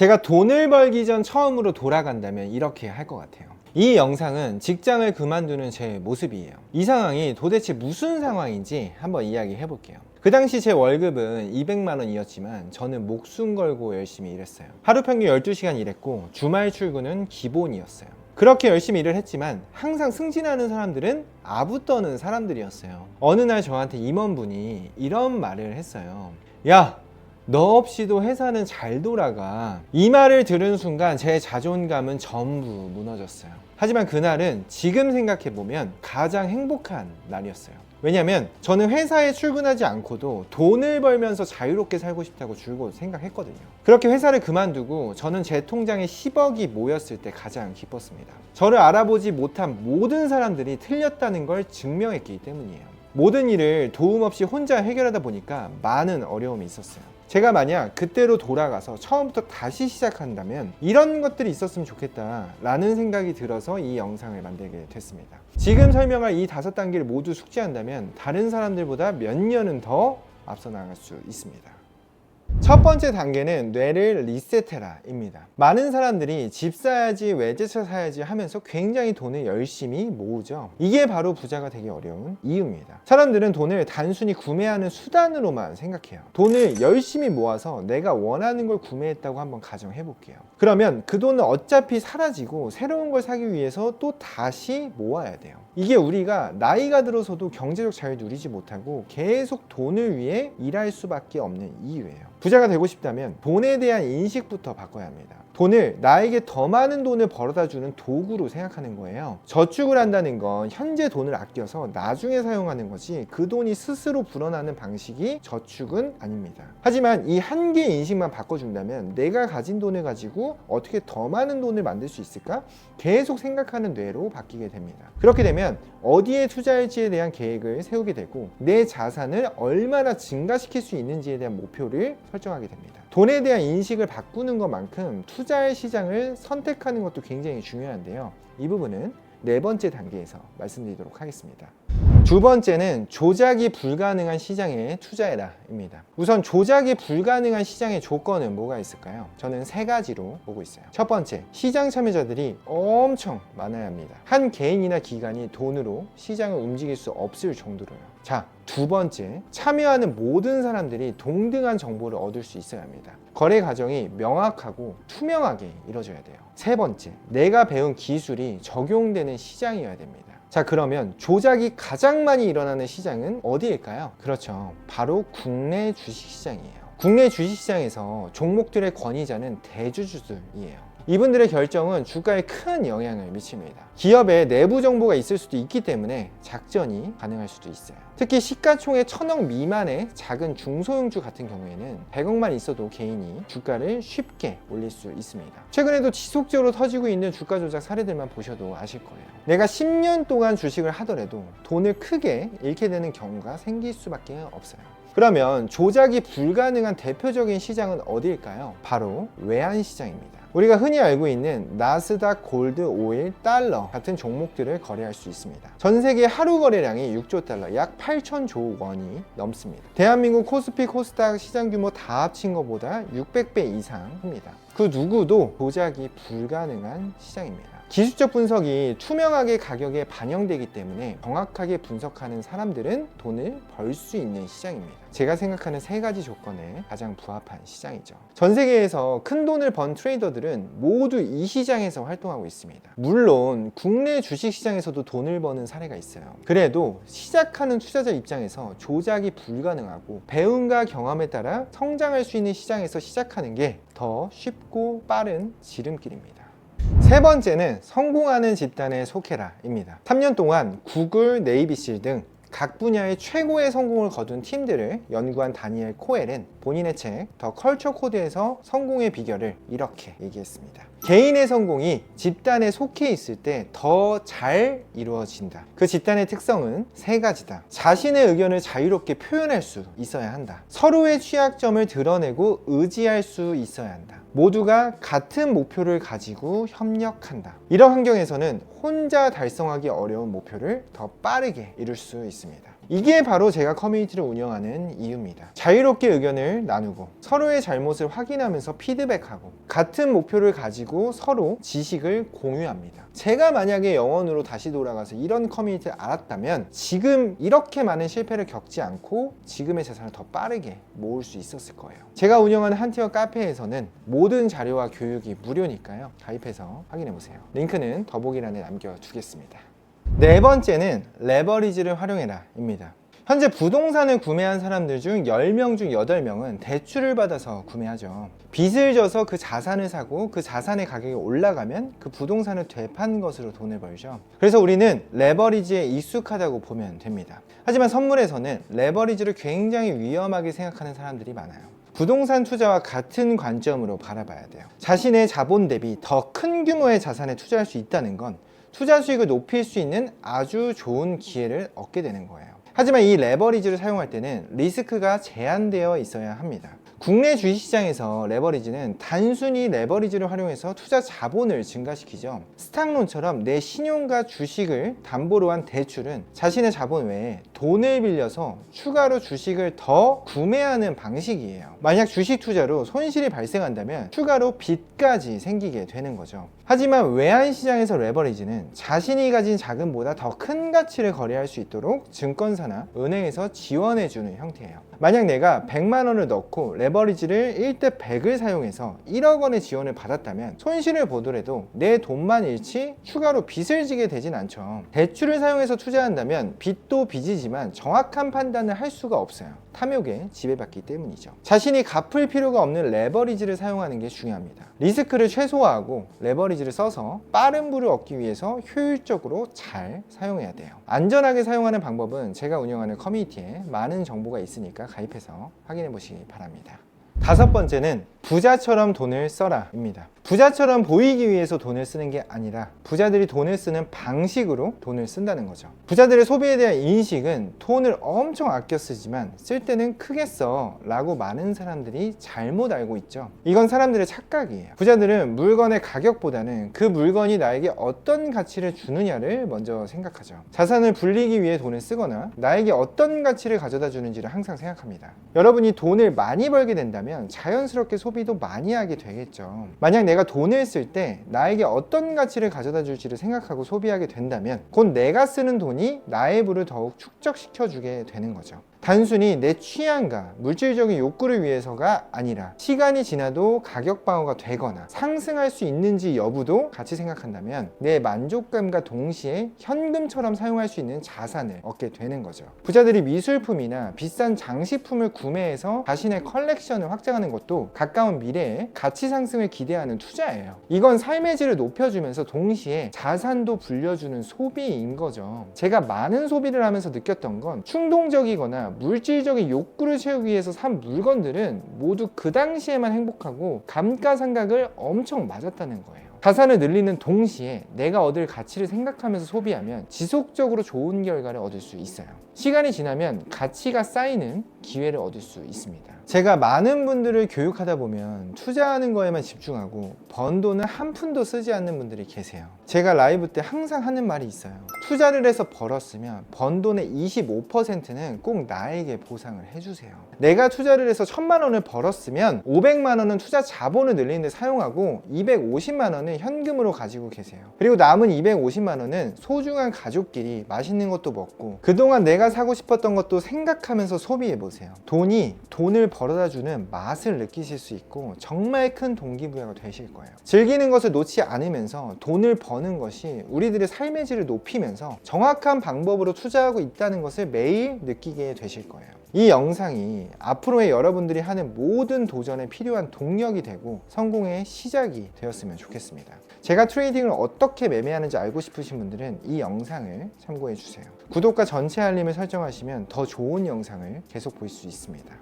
제가 돈을 벌기 전 처음으로 돌아간다면 이렇게 할 것 같아요. 이 영상은 직장을 그만두는 제 모습이에요. 이 상황이 도대체 무슨 상황인지 한번 이야기해 볼게요. 그 당시 제 월급은 200만 원이었지만 저는 목숨 걸고 열심히 일했어요. 하루 평균 12시간 일했고 주말 출근은 기본이었어요. 그렇게 열심히 일을 했지만 항상 승진하는 사람들은 아부 떠는 사람들이었어요. 어느 날 저한테 임원분이 이런 말을 했어요. 야, 너 없이도 회사는 잘 돌아가. 이 말을 들은 순간 제 자존감은 전부 무너졌어요. 하지만 그날은 지금 생각해보면 가장 행복한 날이었어요. 왜냐면 저는 회사에 출근하지 않고도 돈을 벌면서 자유롭게 살고 싶다고 줄곧 생각했거든요. 그렇게 회사를 그만두고 저는 제 통장에 10억이 모였을 때 가장 기뻤습니다. 저를 알아보지 못한 모든 사람들이 틀렸다는 걸 증명했기 때문이에요. 모든 일을 도움 없이 혼자 해결하다 보니까 많은 어려움이 있었어요. 제가 만약 그때로 돌아가서 처음부터 다시 시작한다면 이런 것들이 있었으면 좋겠다라는 생각이 들어서 이 영상을 만들게 됐습니다. 지금 설명할 이 다섯 단계를 모두 숙지한다면 다른 사람들보다 몇 년은 더 앞서 나갈 수 있습니다. 첫 번째 단계는 뇌를 리셋해라 입니다. 많은 사람들이 집 사야지, 외제차 사야지 하면서 굉장히 돈을 열심히 모으죠. 이게 바로 부자가 되기 어려운 이유입니다. 사람들은 돈을 단순히 구매하는 수단으로만 생각해요. 돈을 열심히 모아서 내가 원하는 걸 구매했다고 한번 가정해 볼게요. 그러면 그 돈은 어차피 사라지고 새로운 걸 사기 위해서 또 다시 모아야 돼요. 이게 우리가 나이가 들어서도 경제적 자유 누리지 못하고 계속 돈을 위해 일할 수밖에 없는 이유예요. 부자가 되고 싶다면 돈에 대한 인식부터 바꿔야 합니다. 돈을 나에게 더 많은 돈을 벌어다 주는 도구로 생각하는 거예요. 저축을 한다는 건 현재 돈을 아껴서 나중에 사용하는 거지 그 돈이 스스로 불어나는 방식이 저축은 아닙니다. 하지만 이 한 개의 인식만 바꿔준다면 내가 가진 돈을 가지고 어떻게 더 많은 돈을 만들 수 있을까? 계속 생각하는 뇌로 바뀌게 됩니다. 그렇게 되면 어디에 투자할지에 대한 계획을 세우게 되고 내 자산을 얼마나 증가시킬 수 있는지에 대한 목표를 설정하게 됩니다. 돈에 대한 인식을 바꾸는 것만큼 투자의 시장을 선택하는 것도 굉장히 중요한데요. 이 부분은 네 번째 단계에서 말씀드리도록 하겠습니다. 두 번째는 조작이 불가능한 시장에 투자해라 입니다. 우선 조작이 불가능한 시장의 조건은 뭐가 있을까요? 저는 세 가지로 보고 있어요. 첫 번째, 시장 참여자들이 엄청 많아야 합니다. 한 개인이나 기관이 돈으로 시장을 움직일 수 없을 정도로요. 자, 두 번째, 참여하는 모든 사람들이 동등한 정보를 얻을 수 있어야 합니다. 거래 과정이 명확하고 투명하게 이루어져야 돼요. 세 번째, 내가 배운 기술이 적용되는 시장이어야 됩니다. 자, 그러면 조작이 가장 많이 일어나는 시장은 어디일까요? 그렇죠. 바로 국내 주식시장이에요. 국내 주식시장에서 종목들의 권위자는 대주주들이에요. 이분들의 결정은 주가에 큰 영향을 미칩니다. 기업의 내부 정보가 있을 수도 있기 때문에 작전이 가능할 수도 있어요. 특히 시가총액 천억 미만의 작은 중소형주 같은 경우에는 100억만 있어도 개인이 주가를 쉽게 올릴 수 있습니다. 최근에도 지속적으로 터지고 있는 주가 조작 사례들만 보셔도 아실 거예요. 내가 10년 동안 주식을 하더라도 돈을 크게 잃게 되는 경우가 생길 수밖에 없어요. 그러면 조작이 불가능한 대표적인 시장은 어디일까요? 바로 외환 시장입니다. 우리가 흔히 알고 있는 나스닥, 골드, 오일, 달러 같은 종목들을 거래할 수 있습니다. 전 세계 하루 거래량이 6조 달러, 약 8천조 원이 넘습니다. 대한민국 코스피, 코스닥 시장 규모 다 합친 것보다 600배 이상입니다. 그 누구도 조작이 불가능한 시장입니다. 기술적 분석이 투명하게 가격에 반영되기 때문에 정확하게 분석하는 사람들은 돈을 벌 수 있는 시장입니다. 제가 생각하는 세 가지 조건에 가장 부합한 시장이죠. 전 세계에서 큰 돈을 번 트레이더들은 모두 이 시장에서 활동하고 있습니다. 물론 국내 주식 시장에서도 돈을 버는 사례가 있어요. 그래도 시작하는 투자자 입장에서 조작이 불가능하고 배움과 경험에 따라 성장할 수 있는 시장에서 시작하는 게 더 쉽고 빠른 지름길입니다. 세 번째는 성공하는 집단에 속해라입니다. 3년 동안 구글, 네이비실 등 각 분야의 최고의 성공을 거둔 팀들을 연구한 다니엘 코엘은 본인의 책 더 컬처 코드에서 성공의 비결을 이렇게 얘기했습니다. 개인의 성공이 집단에 속해 있을 때 더 잘 이루어진다. 그 집단의 특성은 세 가지다. 자신의 의견을 자유롭게 표현할 수 있어야 한다. 서로의 취약점을 드러내고 의지할 수 있어야 한다. 모두가 같은 목표를 가지고 협력한다. 이런 환경에서는 혼자 달성하기 어려운 목표를 더 빠르게 이룰 수 있습니다. 이게 바로 제가 커뮤니티를 운영하는 이유입니다. 자유롭게 의견을 나누고 서로의 잘못을 확인하면서 피드백하고 같은 목표를 가지고 서로 지식을 공유합니다. 제가 만약에 영원으로 다시 돌아가서 이런 커뮤니티를 알았다면 지금 이렇게 많은 실패를 겪지 않고 지금의 재산을 더 빠르게 모을 수 있었을 거예요. 제가 운영하는 한티어 카페에서는 모든 자료와 교육이 무료니까요. 가입해서 확인해 보세요. 링크는 더보기란에 남겨두겠습니다. 네 번째는 레버리지를 활용해라 입니다. 현재 부동산을 구매한 사람들 중 10명 중 8명은 대출을 받아서 구매하죠. 빚을 져서 그 자산을 사고 그 자산의 가격이 올라가면 그 부동산을 되판 것으로 돈을 벌죠. 그래서 우리는 레버리지에 익숙하다고 보면 됩니다. 하지만 선물에서는 레버리지를 굉장히 위험하게 생각하는 사람들이 많아요. 부동산 투자와 같은 관점으로 바라봐야 돼요. 자신의 자본 대비 더 큰 규모의 자산에 투자할 수 있다는 건 투자 수익을 높일 수 있는 아주 좋은 기회를 얻게 되는 거예요. 하지만 이 레버리지를 사용할 때는 리스크가 제한되어 있어야 합니다. 국내 주식시장에서 레버리지는 단순히 레버리지를 활용해서 투자 자본을 증가시키죠. 스탁론처럼 내 신용과 주식을 담보로 한 대출은 자신의 자본 외에 돈을 빌려서 추가로 주식을 더 구매하는 방식이에요. 만약 주식 투자로 손실이 발생한다면 추가로 빚까지 생기게 되는 거죠. 하지만 외환 시장에서 레버리지는 자신이 가진 자금보다 더 큰 가치를 거래할 수 있도록 증권사나 은행에서 지원해 주는 형태예요. 만약 내가 100만 원을 넣고 레버리지를 1대 100을 사용해서 1억 원의 지원을 받았다면 손실을 보더라도 내 돈만 잃지 추가로 빚을 지게 되진 않죠. 대출을 사용해서 투자한다면 빚도 빚이지만 정확한 판단을 할 수가 없어요. 탐욕에 지배받기 때문이죠. 자신이 갚을 필요가 없는 레버리지를 사용하는 게 중요합니다. 리스크를 최소화하고 레버리지를 써서 빠른 부를 얻기 위해서 효율적으로 잘 사용해야 돼요. 안전하게 사용하는 방법은 제가 운영하는 커뮤니티에 많은 정보가 있으니까 가입해서 확인해 보시기 바랍니다. 다섯 번째는 부자처럼 돈을 써라입니다. 부자처럼 보이기 위해서 돈을 쓰는 게 아니라 부자들이 돈을 쓰는 방식으로 돈을 쓴다는 거죠. 부자들의 소비에 대한 인식은 돈을 엄청 아껴 쓰지만 쓸 때는 크게 써 라고 많은 사람들이 잘못 알고 있죠. 이건 사람들의 착각이에요. 부자들은 물건의 가격보다는 그 물건이 나에게 어떤 가치를 주느냐를 먼저 생각하죠. 자산을 불리기 위해 돈을 쓰거나 나에게 어떤 가치를 가져다 주는지를 항상 생각합니다. 여러분이 돈을 많이 벌게 된다면 자연스럽게 소비도 많이 하게 되겠죠. 만약 내가 돈을 쓸 때 나에게 어떤 가치를 가져다 줄지를 생각하고 소비하게 된다면 곧 내가 쓰는 돈이 나의 부를 더욱 축적시켜 주게 되는 거죠. 단순히 내 취향과 물질적인 욕구를 위해서가 아니라 시간이 지나도 가격 방어가 되거나 상승할 수 있는지 여부도 같이 생각한다면 내 만족감과 동시에 현금처럼 사용할 수 있는 자산을 얻게 되는 거죠. 부자들이 미술품이나 비싼 장식품을 구매해서 자신의 컬렉션을 확장하는 것도 가까운 미래에 가치 상승을 기대하는 투자예요. 이건 삶의 질을 높여주면서 동시에 자산도 불려주는 소비인 거죠. 제가 많은 소비를 하면서 느꼈던 건 충동적이거나 물질적인 욕구를 채우기 위해서 산 물건들은 모두 그 당시에만 행복하고 감가상각을 엄청 맞았다는 거예요. 자산을 늘리는 동시에 내가 얻을 가치를 생각하면서 소비하면 지속적으로 좋은 결과를 얻을 수 있어요. 시간이 지나면 가치가 쌓이는 기회를 얻을 수 있습니다. 제가 많은 분들을 교육하다 보면 투자하는 거에만 집중하고 번 돈을 한 푼도 쓰지 않는 분들이 계세요. 제가 라이브 때 항상 하는 말이 있어요. 투자를 해서 벌었으면 번 돈의 25%는 꼭 나에게 보상을 해주세요. 내가 투자를 해서 천만 원을 벌었으면 500만 원은 투자 자본을 늘리는 데 사용하고 250만 원은 현금으로 가지고 계세요. 그리고 남은 250만 원은 소중한 가족끼리 맛있는 것도 먹고 그동안 내가 사고 싶었던 것도 생각하면서 소비해 보세요. 돈이 돈을 벌어다 주는 맛을 느끼실 수 있고 정말 큰 동기부여가 되실 거예요. 즐기는 것을 놓지 않으면서 돈을 버는 것이 우리들의 삶의 질을 높이면서 정확한 방법으로 투자하고 있다는 것을 매일 느끼게 되실 거예요. 이 영상이 앞으로의 여러분들이 하는 모든 도전에 필요한 동력이 되고 성공의 시작이 되었으면 좋겠습니다. 제가 트레이딩을 어떻게 매매하는지 알고 싶으신 분들은 이 영상을 참고해 주세요. 구독과 전체 알림을 설정하시면 더 좋은 영상을 계속 볼 수 있습니다.